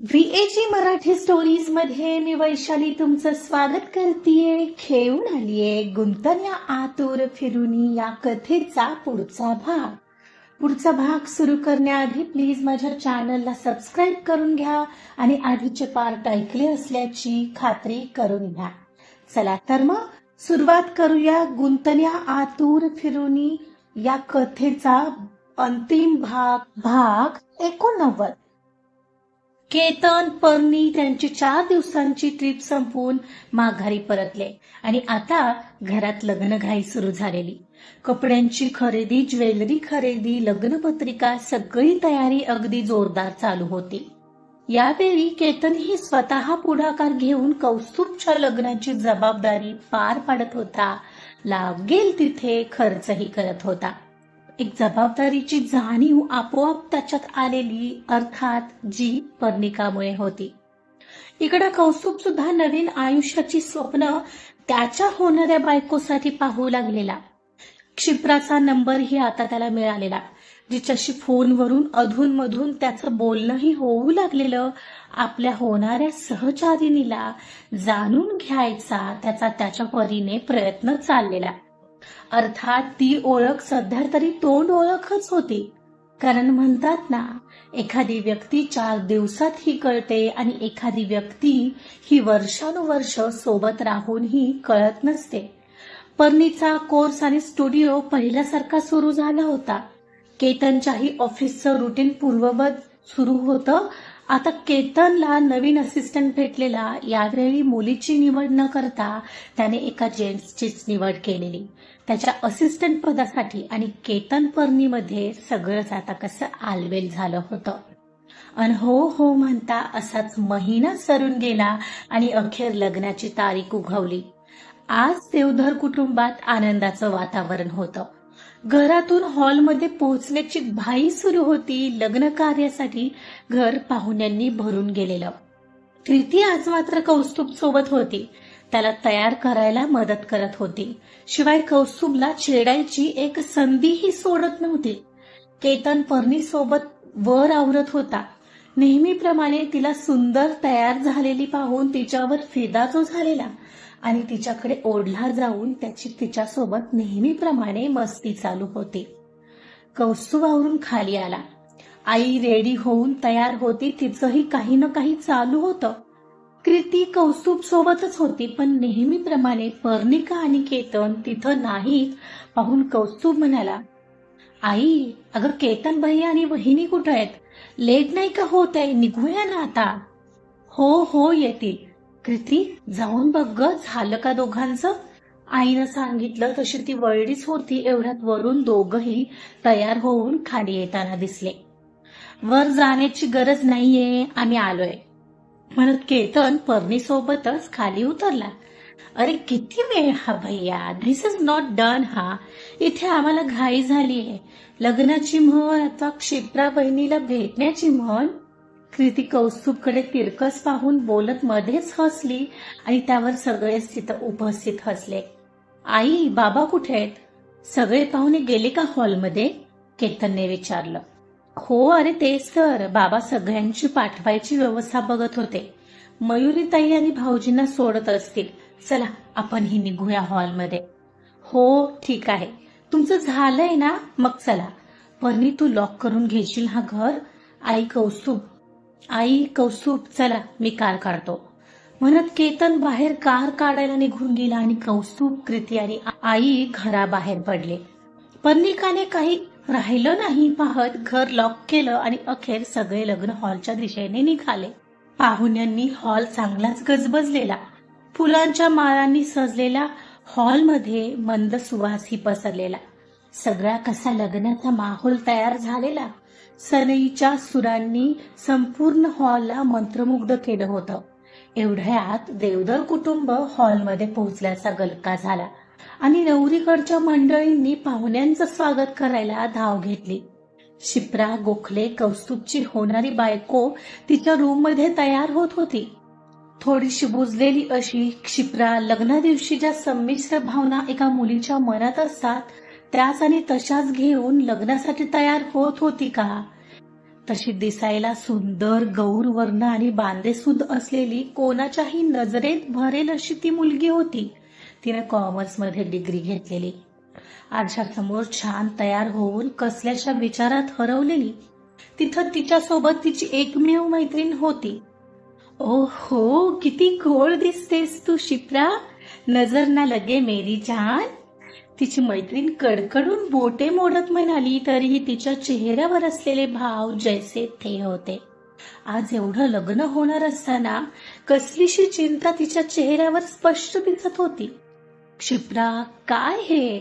व्हीएजी मराठी स्टोरीजमध्ये मी वैशाली तुमचं स्वागत करतेय. खेळून आलीये. गुंतण्या आतुर फिरुनी या कथेचा पुढचा भाग. पुढचा भाग सुरू करण्याआधी प्लीज माझ्या चॅनलला सबस्क्राईब करून घ्या आणि आधीचे पार्ट ऐकले असल्याची खात्री करून घ्या. चला तर मग सुरुवात करूया गुंतण्या आतुर फिरुनी या कथेचा अंतिम भाग भाग एकोणनव्वद. केतन पर्णी त्यांची चार दिवसांची ट्रिप संपवून माघारी परतले. आणि आता घरात लग्नघाई सुरू झालेली. कपड्यांची खरेदी ज्वेलरी खरेदी लग्नपत्रिका सगळी तयारी अगदी जोरदार चालू होती. यावेळी केतन ही स्वतः पुढाकार घेऊन कौस्तुभच्या लग्नाची जबाबदारी पार पाडत होता. लागेल तिथे खर्चही करत होता. एक जबाबदारीची जाणीव आपोआप त्याच्यात आलेली अर्थात जी पर्णिकामुळे होती. इकडं कौस्तुभ सुद्धा नवीन आयुष्याची स्वप्न त्याच्या होणाऱ्या बायकोसाठी पाहू लागलेला. क्षिप्राचा नंबरही आता त्याला मिळालेला. जिच्याशी फोनवरून अधूनमधून त्याचं बोलणंही होऊ लागलेलं आपल्या होणाऱ्या सहचारिणीला जाणून घ्यायचा त्याचा त्याच्या परीने प्रयत्न चाललेला. अर्थात ती ओळख सध्या तरी तोंड ओळखच होती. कारण म्हणतात ना एखादी व्यक्ती चार दिवसात ही कळते आणि एखादी व्यक्ती ही वर्षानुवर्ष सोबत राहूनही कळत नसते. पर्णीचा कोर्स आणि स्टुडिओ पहिल्यासारखा सुरू झाला होता. केतनच्याही ऑफिसचं रुटीन पूर्ववत सुरू होतं. आता केतनला नवीन असिस्टंट भेटलेला यावेळी मुलीची निवड न करता त्याने एका जेंट्सचीच निवड केलेली. त्याच्या असिस्टंट पदासाठी आणि केतन पर्णीमध्ये सगळंच आता कसं आलवेल झालं होतं. अन हो हो म्हणता असाच महिना सरून गेला आणि अखेर लग्नाची तारीख उघवली. आज देवधर कुटुंबात आनंदाचं वातावरण होतं. घरातून हॉलमध्ये पोहोचण्याची घाई सुरू होती लग्न कार्यासाठी घर पाहुण्यांनी भरून गेलेलं. कृती आज मात्र कौस्तुभ सोबत होती. त्याला तयार करायला मदत करत होती. शिवाय कौस्तुभला छेडायची एक संधीही सोडत नव्हती. केतन परनी सोबत वर आवरत होता. नेहमीप्रमाणे तिला सुंदर तयार झालेली पाहून तिच्यावर फिदा जो झालेला आणि तिच्याकडे ओढला जाऊन त्याची तिच्यासोबत नेहमीप्रमाणे मस्ती चालू होती. कौस्तुभावरून खाली आला. आई रेडी होऊन तयार होती. तिचंही काही ना काही चालू होतं. कृती कौस्तुभ सोबतच होती पण नेहमीप्रमाणे पर्णिका आणि केतन तिथं नाहीत. पाहून कौस्तुभ म्हणाला आई अगं केतन भैया आणि वहिनी कुठं आहेत? लेट नाही का होत आहे? निघूया ना आता. हो हो येतील. कृती जाऊन बघ ग झालं का दोघांचं? आईनं सांगितलं तशी ती वळलीच होती एवढ्यात वरून दोघही तयार होऊन खाली येताना दिसले. वर जाण्याची गरज नाहीये आम्ही आलोय. म्हणत केतन पर्णीसोबतच खाली उतरला. अरे किती वेळ हा भैया? धिस इज नॉट डन हा. इथे आम्हाला घाई झाली आहे लग्नाची म्हण अथवा क्षिप्रा बहिणीला भेटण्याची म्हण. कृती कौस्तुभकडे तिरकस पाहून बोलत मध्येच हसली आणि त्यावर सगळेच तिथं उपस्थित हसले. आई बाबा कुठे आहेत? सगळे पाहुणे गेले का हॉलमध्ये? केतनने विचारलं. हो अरे तेच तर. बाबा सगळ्यांची पाठवायची व्यवस्था बघत होते. मयुरीताई आणि भाऊजींना सोडत असतील. चला आपण ही निघूया हॉलमध्ये. हो ठीक आहे. तुमचं झालंय ना? मग चला. परनी तू लॉक करून घेशील हा घर? आई कौस्तुभ. आई कौस्तुभ चला मी कार काढतो. म्हणत केतन बाहेर कार काढायला निघून गेला आणि कौस्तुभ कृती आणि आई घराबाहेर पडले. पन्निकाने काही राहिलं नाही पाहत घर लॉक केलं आणि अखेर सगळे लग्न हॉलच्या दिशेने निघाले. पाहुण्यांनी हॉल चांगलाच गजबजलेला. फुलांच्या माळांनी सजलेला हॉलमध्ये मंद सुवासही पसरलेला. सगळा कसा लग्नाचा माहोल तयार झालेला. सनईच्या सुरांनी संपूर्ण हॉलला मंत्रमुग्ध केलं होतं. एवढ्यात देवदर कुटुंब हॉलमध्ये पोहोचल्याचा गलका झाला. आणि नवरीकडच्या मंडळींनी पाहुण्यांचं स्वागत करायला धाव घेतली. शिप्रा गोखले कौस्तुभची होणारी बायको तिच्या रूममध्ये तयार होत होती. थोडीशी बुजलेली अशी क्षिप्रा लग्ना दिवशी ज्या संमिश्र भावना एका मुलीच्या मनात असतात त्याच आणि तशाच घेऊन लग्नासाठी तयार होत होती का? तशी दिसायला सुंदर गौर वर्ण आणि बांधेसूद असलेली कोणाच्याही नजरेत भरेल अशी ती मुलगी होती. तिने कॉमर्समध्ये डिग्री घेतलेली. आरशासमोर छान तयार होऊन कसल्याच्या विचारात हरवलेली. तिथं तिच्यासोबत तिची एकमेव मैत्रीण होती. ओ हो किती गोड दिसतेस तू शिप्रा. नजर ना लगे मेरी जान. तिची मैत्रीण कडकडून बोटे मोडत म्हणाली तरीही तिच्या चेहऱ्यावर असलेले भाव जैसे थे होते. आज एवढं लग्न होणार असताना कसलीशी चिंता तिच्या चेहऱ्यावर स्पष्ट दिसत होती. क्षिप्रा काय हे?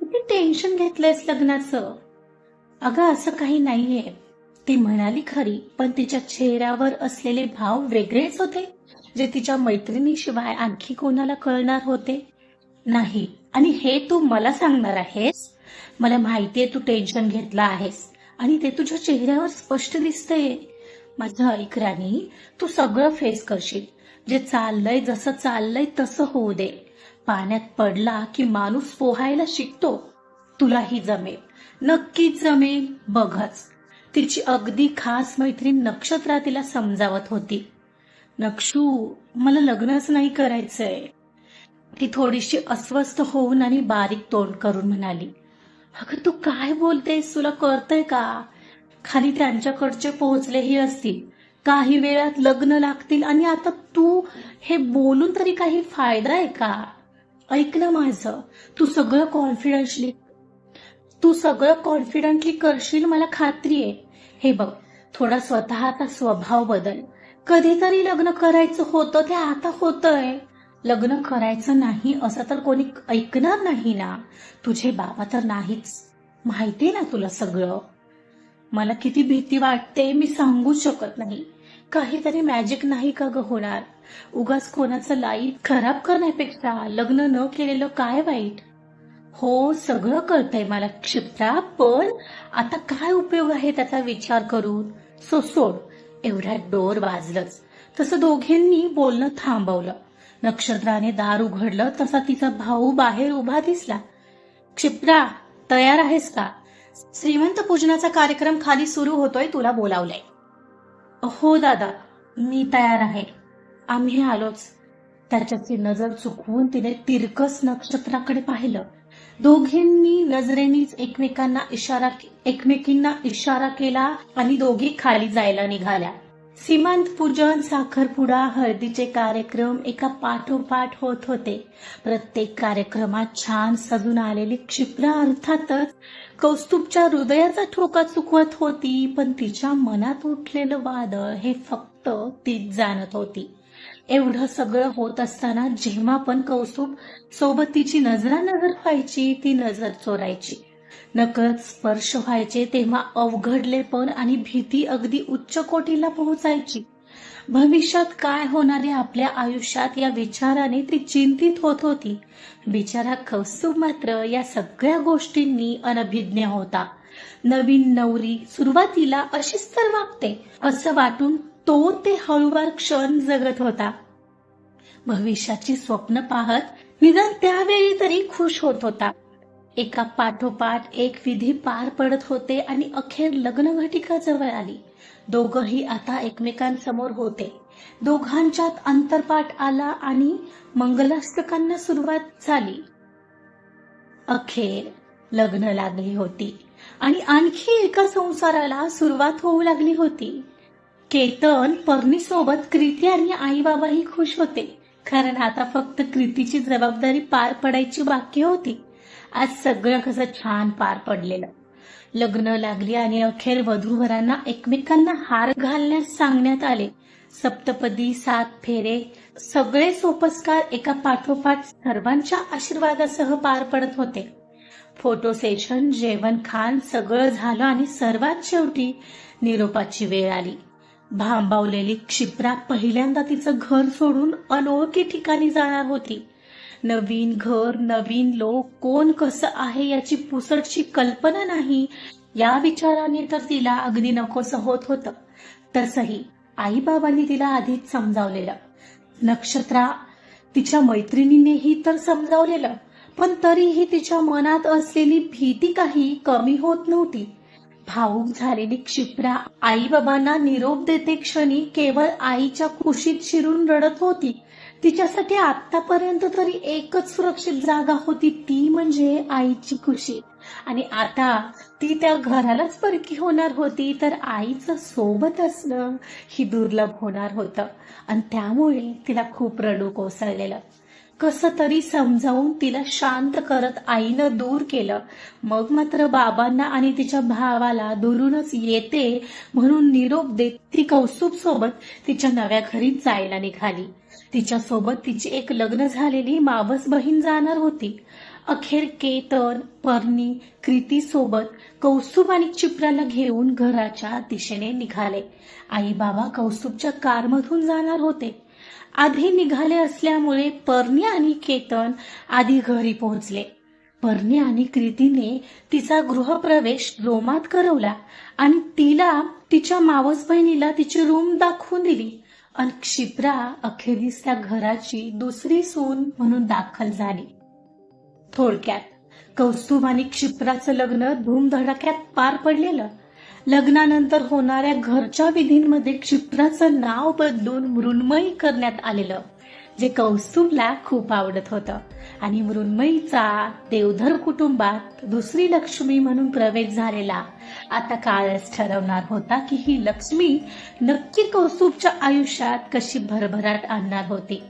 किती टेन्शन घेतलंयस लग्नाचं? अगं असं काही नाहीये. ती म्हणाली खरी पण तिच्या चेहऱ्यावर असलेले भाव वेगळेच होते जे तिच्या मैत्रिणीशिवाय आणखी कोणाला कळणार होते. नाही आणि हे तू मला सांगणार आहेस? मला माहितीये तू टेन्शन घेतलं आहेस आणि ते तुझ्या चेहऱ्यावर स्पष्ट दिसतंय. माझं ऐक राणी तू सगळं फेस करशील. जे चाललंय जसं चाललंय तसं होऊ दे. पाण्यात पडला की माणूस पोहायला शिकतो. तुलाही जमेल. नक्कीच जमेल. बघच. तिची अगदी खास मैत्रीण नक्षत्रा तिला समजावत होती. नक्षू मला लग्नच नाही करायचंय. ती थोडीशी अस्वस्थ होऊन आणि बारीक तोंड करून म्हणाली अगं तू काय बोलतेस? तुला कळतंय का? खाली त्यांच्याकडचे पोहोचलेही असतील. काही वेळात लग्न लागतील आणि आता तू हे बोलून तरी काही फायदा आहे का? ऐक ना माझं. तू सगळं कॉन्फिडन्सली तू सगळं कॉन्फिडंटली करशील मला खात्री आहे. हे बघ थोडा स्वतःचा स्वभाव बदल. कधीतरी लग्न करायचं होतं ते आता होतंय. लग्न करायचं नाही असं तर कोणी ऐकणार नाही ना. तुझे बाबा तर नाहीच. माहितीये ना तुला सगळं? मला किती भीती वाटते मी सांगू शकत नाही. काहीतरी मॅजिक नाही का ग होणार? उगाच कोणाचं लाईफ खराब करण्यापेक्षा लग्न न केलेलं काय वाईट? हो सगळं कळतंय मला क्षिप्रा पण आता काय उपयोग आहे त्याचा विचार करून? सो सोड एवढ्यात डोर वाजलंच. तसं दोघींनी बोलणं थांबवलं. नक्षत्राने दार उघडलं तसा तिचा भाऊ बाहेर उभा दिसला. क्षिप्रा तयार आहेस का? श्रीमंत पूजनाचा कार्यक्रम खाली सुरू होतोय तुला बोलावलंय. हो दादा मी तयार आहे. आम्ही आलोच. त्याच्याची नजर चुकवून तिने तिरकस नक्षत्राकडे पाहिलं. दोघींनी नजरेनीच एकमेकांना इशारा एकमेकींना इशारा केला आणि दोघी खाली जायला निघाल्या. सीमांत पूजन साखरपुडा हळदीचे कार्यक्रम एका पाठोपाठ होत होते. प्रत्येक कार्यक्रमात छान सजून आलेली क्षिप्रा अर्थातच कौस्तुभच्या हृदयाचा ठोका चुकवत होती पण तिच्या मनात उठलेलं वादळ हे फक्त तीच जाणत होती. एवढं सगळं होत असताना जेव्हा पण कौस्तुभ सोबत तिची नजरानजर व्हायची ती नजर चोरायची. नकळत स्पर्श व्हायचे तेव्हा अवघडले पण आणि भीती अगदी उच्च कोटीला पोहोचायची. भविष्यात काय होणार आहे आपल्या आयुष्यात या विचाराने ती चिंतित होत होती. बिचारा कौस्तुभ मात्र या सगळ्या गोष्टींनी अनभिज्ञ होता. नवीन नवरी सुरुवातीला अशीच तर वागते. असं वाटून तो ते हळूवार क्षण जगत होता. भविष्याची स्वप्न पाहत निदान त्यावेळी तरी खुश होत होता. एका पाठोपाठ एक विधी पार पडत होते आणि अखेर लग्न घटिका जवळ आली. दोघही आता एकमेकांसमोर होते. दोघांच्यात अंतरपाठ आला आणि मंगलाष्टकांना सुरुवात झाली. अखेर लग्न लागली होती आणि आणखी एका संसाराला सुरुवात होऊ लागली होती. केतन पर्णीसोबत कृती आणि आई बाबाही खुश होते. कारण आता फक्त कृतीची जबाबदारी पार पडायची बाकी होती. आज सगळं कसं छान पार पडलेलं. लग्न लागली आणि अखेर वधूवरांना एकमेकांना हार घालण्यास सांगण्यात आले. सप्तपदी सात फेरे सगळे सोपस्कार एका पाठोपाठ सर्वांच्या आशीर्वादासह पार पडत होते. फोटो सेशन जेवण खान सगळं झालं आणि सर्वात शेवटी निरोपाची वेळ आली. भांबावलेली क्षिप्रा पहिल्यांदा तिचं घर सोडून अनोळखी ठिकाणी जाणार होती. नवीन घर नवीन लोक कोण कसं आहे याची पुसटची कल्पना नाही. या विचाराने तर तिला अगदी नकोस होत होतं. तसही आई बाबांनी तिला आधीच समजावलेलं. नक्षत्रा तिच्या मैत्रिणीनेही तर समजावलेलं. पण तरीही तिच्या मनात असलेली भीती काही कमी होत नव्हती. भाऊक झालेली क्षिप्रा. आई बाबांना निरोप देते क्षणी केवळ आईच्या कुशीत शिरून रडत होती. तिच्यासाठी आतापर्यंत तरी एकच सुरक्षित जागा होती ती म्हणजे आईची कुशी. आणि आता ती त्या घरालाच परकी होणार होती तर आईचं सोबत असणं ही दुर्लभ होणार होतं. आणि त्यामुळे तिला खूप रडू कोसळलेलं. कस तरी समजावून तिला शांत करत आईनं दूर केलं. मग मात्र बाबांना आणि तिच्या भावाला दुरूनच येते म्हणून निरोप देत ती कौस्तुभ सोबत तिच्या नव्या घरी जायला निघाली. तिच्या सोबत तिची एक लग्न झालेली मावस बहीण जाणार होती. अखेर केतन पर्णी कृती सोबत कौस्तुभ आणि चिप्राला घेऊन घराच्या दिशेने निघाले. आई बाबा कौस्तुभच्या कारमधून जाणार होते. आधी निघाले असल्यामुळे पर्णी आणि केतन आधी घरी पोहोचले. पर्णी आणि क्रितीने तिचा गृहप्रवेश रोमात करवला आणि तिला तिच्या मावस बहिणीला तिची रूम दाखवून दिली. आणि क्षिप्रा अखेरीस त्या घराची दुसरी सून म्हणून दाखल झाली. थोडक्यात कौस्तुभ आणि क्षिप्राचं लग्न धूमधडाक्यात पार पडलेलं. लग्नानंतर होणाऱ्या घरच्या विधींमध्ये क्षिप्राचं नाव बदलून मृण्मयी करण्यात आलेलं जे कौस्तुभला खूप आवडत होतं. आणि मृण्मयीचा देवधर कुटुंबात दुसरी लक्ष्मी म्हणून प्रवेश झालेला आता काळच ठरवणार होता की ही लक्ष्मी नक्की कौस्तुभच्या आयुष्यात कशी भरभराट आणणार होती.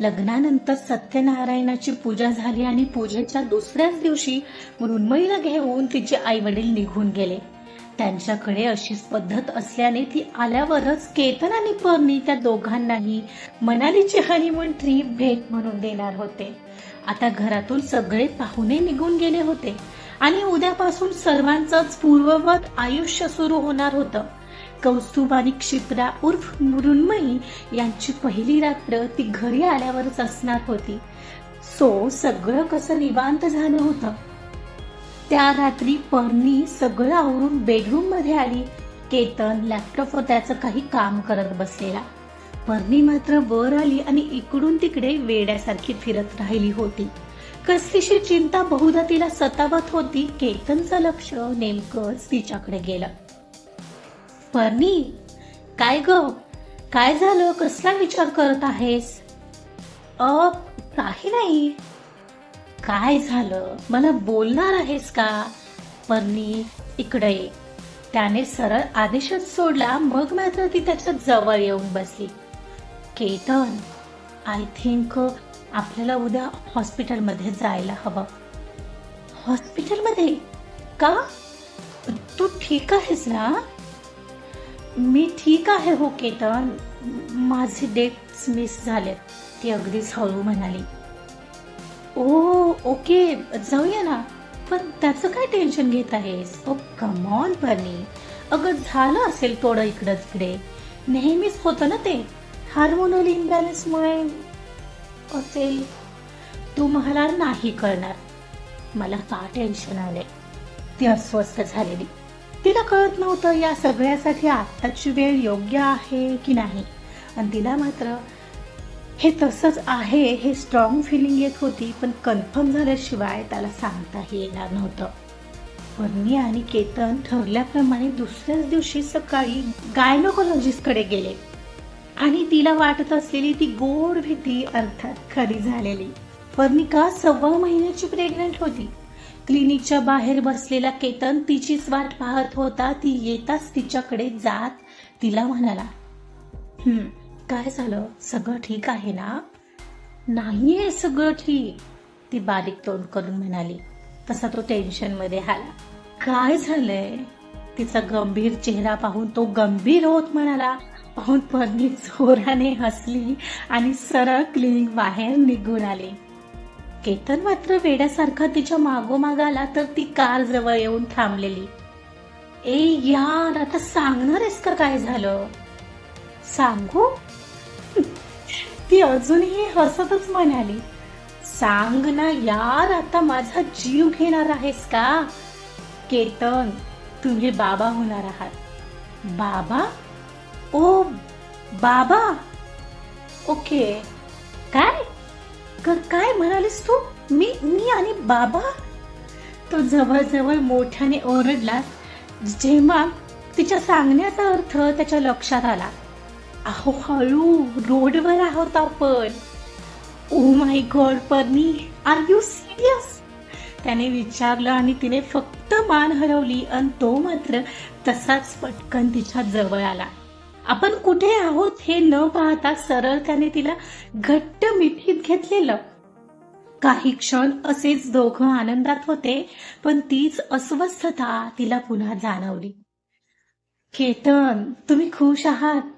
लग्नानंतर सत्यनारायणाची पूजा झाली आणि पूजेच्या दुसऱ्याच दिवशी मृण्मयीला घेऊन तिचे आई वडील निघून गेले. त्यांच्याकडे अशीच पद्धत असल्याने ती आल्यावरच केतन आणि पर्णी त्या दोघांनाही मनालीची हनीमून ट्रीप भेट म्हणून देणार होते. आता घरातून सगळे पाहुणे निघून गेले होते आणि उद्यापासून सर्वांचंच पूर्ववत आयुष्य सुरू होणार होतं. कौस्तुभ आणि क्षिप्रा उर्फ मृण्मयी यांची पहिली रात्र ती घरी आल्यावरच असणार होती. सो सगळं कसं निवांत झालं होतं? त्या रात्री पर्णी सगळं आवरून बेडरूममध्ये आली. केतन लॅपटॉपवर त्याचं काही काम करत बसलेला. पर्णी मात्र वर आली आणि इकडून तिकडे वेड्यासारखी फिरत राहिली होती. कसलीशी चिंता बहुधा तिला सतावत होती केतनचं लक्ष नेमकंच तिच्याकडे गेलं. पर्णी काय ग? काय झालं? कसला विचार करत आहेस? अ काही नाही. काय झालं? मला बोलणार आहेस का? पर्णी इकडे ये. त्याने सरळ आदेशच सोडला मग मात्र ती त्याच्याजवळ येऊन बसली. केतन आय थिंक आपल्याला उद्या हॉस्पिटलमध्ये जायला हवं. हॉस्पिटलमध्ये? का? तू ठीक आहेस ना? मी ठीक आहे हो केतन. माझे डेट्स मिस झालेत. ती अगदीच हळू म्हणाली. ओ ओके जाऊया ना. पण त्याचं काय टेन्शन घेत आहेस? ओ कमॉन बनी अगं झालं असेल थोडं इकडं तिकडे नेहमीच होतं ना ते. हार्मोनल इम्बॅलन्समुळे असेल. तू मला नाही कळणार मला का टेन्शन आले ती अस्वस्थ झालेली. तिला कळत नव्हतं या सगळ्यासाठी आत्ताची वेळ योग्य आहे की नाही. आणि तिला मात्र हे तसंच आहे हे स्ट्रॉंग फिलिंग येत होती पण कन्फर्म झाल्याशिवाय त्याला सांगताही येणार नव्हतं. पर्णी आणि केतन ठरल्याप्रमाणे दुसऱ्याच दिवशी सकाळी गायनोकॉलॉजिस्टकडे गेले. आणि तिला वाटत असलेली ती गोड भीती अर्थात खरी झालेली. पर्णिका सव्वा महिन्याची प्रेग्नंट होती. क्लिनिकच्या बाहेर बसलेला केतन तिचीच वाट पाहत होता ती येताच तिच्याकडे जात तिला म्हणाला काय झालं? सगळं ठीक आहे ना? नाहीये सगळं ठीक. ती बारीक तोंड करून म्हणाली तसा तो टेन्शनमध्ये आला. काय झालंय? तिचा गंभीर चेहरा पाहून तो गंभीर होत म्हणाला पाहून पत्नी जोराने हसली आणि सरळ क्लिनिक बाहेर निघून आली. केतन मात्र वेड्यासारखा तिच्या मागोमाग आला तर ती कार जवळ येऊन थांबलेली. ए यार आता सांगणार आहेस का काय झालं? सांगू? ती अजूनही हसतच म्हणाली सांग ना यार आता माझा जीव घेणार आहेस का? केतन तुम्ही बाबा होणार आहात. बाबा? ओ बाबा. ओके. काय? काय म्हणालीस तू? मी मी आणि बाबा? तो जवळजवळ मोठ्याने ओरडला. जेव्हा तिच्या सांगण्याचा अर्थ त्याच्या लक्षात आला अहो हळू रोडवर आहोत आपण. ओ माय गॉड पर्नी आर यू सिरियस त्याने विचारलं आणि तिने फक्त मान हलवली आणि तो मात्र तसाच पटकन तिच्या जवळ आला. आपण कुठे आहोत हे न पाहता सरळ त्याने तिला घट्ट मिठीत घेतलेलं. काही क्षण असेच दोघं आनंदात होते पण तीच अस्वस्थता तिला पुन्हा जाणवली. केतन तुम्ही खुश आहात?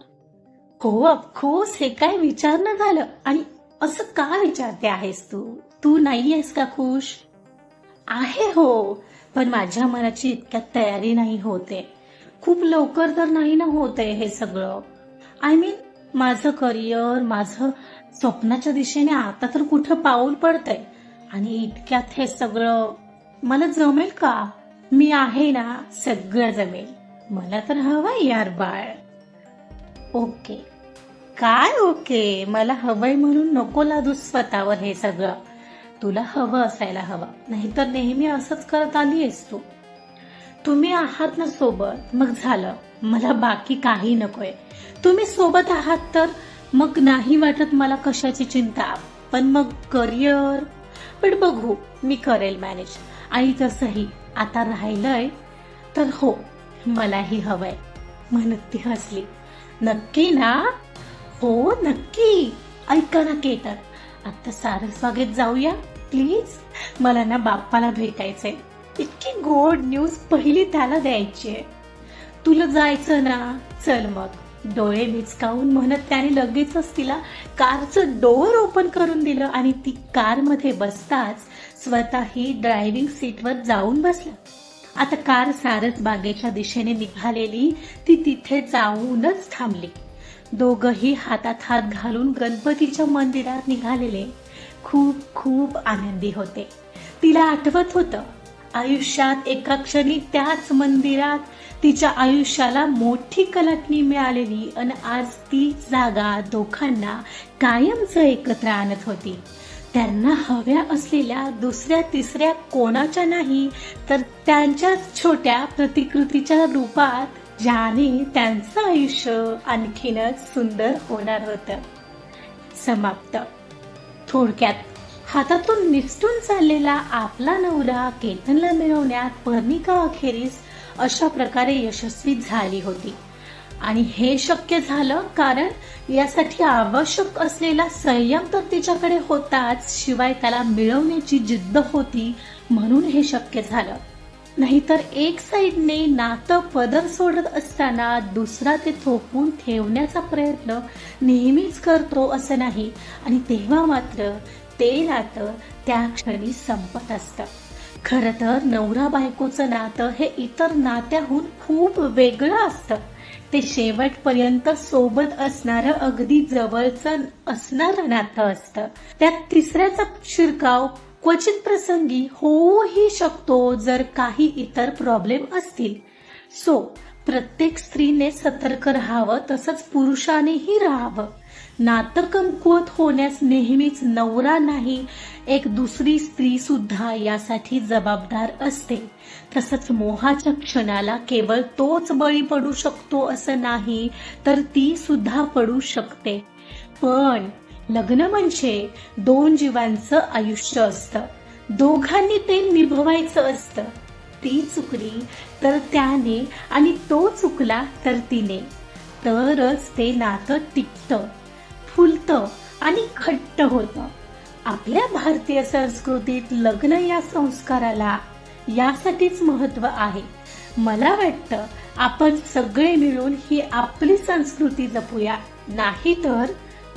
हो ऑफकोर्स हे काय विचारणं झालं? आणि असं का विचारते आहेस तू? तू नाही आहेस का खुश? आहे हो पण माझ्या मनाची इतक्यात तयारी नाही होते. खूप लवकर तर नाही ना होते हे सगळं. आय मीन माझं करिअर माझं स्वप्नाच्या दिशेने आता तर कुठं पाऊल पडतंय? आणि इतक्यात हे सगळं मला जमेल का? मी आहे ना सगळं जमेल. मला तर हवं यार बाळ. ओके. काय ओके? मला हवंय म्हणून नको लादू स्वतःवर हे सगळं. तुला हवं असायला हवं. नाहीतर नेहमी असंच करत आली आहेस तू. तुम्ही आहात ना सोबत मग झालं. मला बाकी काही नकोय. तुम्ही सोबत आहात तर मग नाही वाटत मला कशाची चिंता. पण मग करिअर. पण बघू मी करेल मॅनेज. आणि तसंही आता राहिलंय तर हो मलाही हवंय. म्हणत ती हसली. नक्की ना? हो नक्की. ऐका ना केतन आता सारस्वागेत जाऊया प्लीज मला ना बाप्पाला भेटायचंय. इतकी गोड न्यूज पहिली त्याला द्यायची आहे. तुला जायचं ना? चल मग. डोळे मिचकावून म्हणत त्याने लगेचच तिला कारचं डोअर ओपन करून दिलं आणि ती कारमध्ये बसताच स्वतःही ड्रायव्हिंग सीटवर जाऊन बसला. आता कार सारस बागेच्या दिशेने निघालेली ती तिथे जाऊनच थांबली. दोघही हातात हात घालून गणपतीच्या मंदिरात निघालेले. खूप खूप आनंदी होते. तिला आठवत होतं आयुष्यात एका क्षणी त्याच मंदिरात तिच्या आयुष्याला मोठी कलाटणी मिळालेली आणि आज ती जागा दोघांना कायमच एकत्र आणत होती. त्यांना हव्या असलेल्या दुसऱ्या तिसऱ्या कोणाच्या नाही तर त्यांच्याच छोट्या प्रतिकृतीच्या रूपात ज्याने त्यांचं आयुष्य आणखीनच सुंदर होणार होतं. समाप्त. थोडक्यात हातातून निसटून चाललेला आपला नवरा केतनला मिळवण्यात पर्णिका अखेरीस अशा प्रकारे यशस्वी झाली होती. आणि हे शक्य झालं कारण यासाठी आवश्यक असलेला संयम तर तिच्याकडे होताच शिवाय त्याला मिळवण्याची जिद्द होती म्हणून हे शक्य झालं. नाहीतर एक साईडने नातं पदर सोडत असताना दुसरा ते थोपून ठेवण्याचा प्रयत्न नेहमीच करतो असं नाही. आणि तेव्हा मात्र ते नातं त्या क्षणी संपत असतं. खर तर नवरा बायकोचं नातं हे इतर नात्याहून खूप वेगळं असतं. ते शेवटपर्यंत सोबत असणारं अगदी जवळचं असणारं नातं असतं. त्यात तिसऱ्याचा शिरकाव क्वचित प्रसंगी होऊही शकतो जर काही इतर प्रॉब्लेम असतील. सो प्रत्येक स्त्रीने सतर्क राहावं तसंच पुरुषानेही राहावं. नातं कमकुवत होण्यास नेहमीच नवरा नाही एक दुसरी स्त्री सुद्धा यासाठी जबाबदार असते. तसंच मोहाच्या क्षणाला केवळ तोच बळी पडू शकतो असं नाही तर ती सुद्धा पडू शकते. पण लग्न म्हणजे दोन जीवांचं आयुष्य असतं. दोघांनी ते निभवायचं असतं. ती चुकली तर त्याने आणि तो चुकला तर तिने. तरच ते नातं टिकतं. फुलतं आणि घट्ट होतं. आपल्या भारतीय संस्कृतीत लग्न या संस्काराला यासाठीच महत्त्व आहे. मला वाटतं आपण सगळे मिळून ही आपली संस्कृती जपूया. नाही तर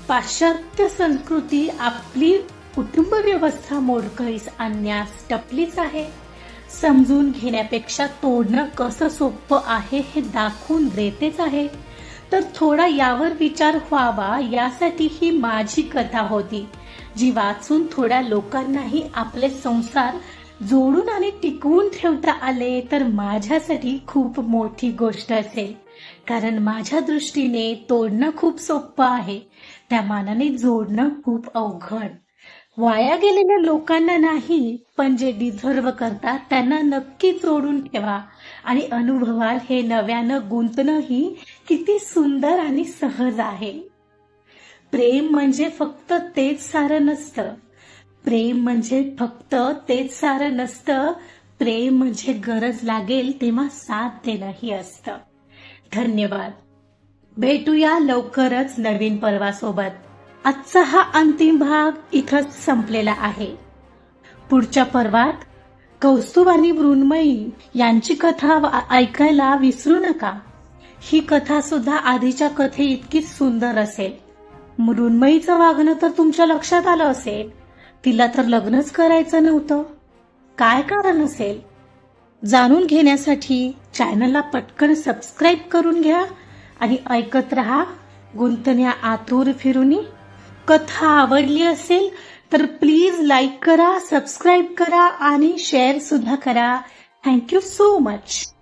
पाश्चात्य संस्कृती आपली कुटुंब व्यवस्था मोडकळीस आणण्यास टपलीच आहे. समजून घेण्यापेक्षा तोडणं कसं सोपं आहे हे दाखवून देतेच आहे. तर थोडा यावर विचार व्हावा यासाठी ही माझी कथा होती. जी वाचून थोड्या लोकांनाही आपले संसार जोडून आणि टिकवून ठेवता आले तर माझ्यासाठी खूप मोठी गोष्ट असेल. कारण माझ्या दृष्टीने तोडणं खूप सोपं आहे. त्या मानाने जोडणं खूप अवघड. वाया गेलेल्या लोकांना नाही पण जे डिझर्व करतात त्यांना नक्कीच ओढून ठेवा. आणि अनुभवाल हे नव्यानं गुंतणंही किती सुंदर आणि सहज आहे. प्रेम म्हणजे फक्त तेच सारं नसतं. प्रेम म्हणजे फक्त तेच सारं नसतं. प्रेम म्हणजे गरज लागेल तेव्हा साथ देणंही असतं. धन्यवाद. भेटूया लवकरच नवीन पर्वासोबत. आजचा हा अंतिम भाग इथंच संपलेला आहे. पुढच्या पर्वात कौस्तुभ आणि मृण्मयी यांची कथा वा- ऐकायला विसरू नका. ही कथा सुद्धा आधीच्या कथे इतकीच सुंदर असेल. मृण्मयीचं वागणं तर तुमच्या लक्षात आलं असेल. तिला तर लग्नच करायचं नव्हतं. काय कारण असेल? जाणून घेण्यासाठी चॅनलला पटकन सबस्क्राईब करून घ्या आणि ऐकत रहा गुंतण्या आतूर फिरुनी. कथा आवडली असेल तर प्लीज लाईक करा सबस्क्राईब करा आणि शेअर सुद्धा करा. Thank you so much.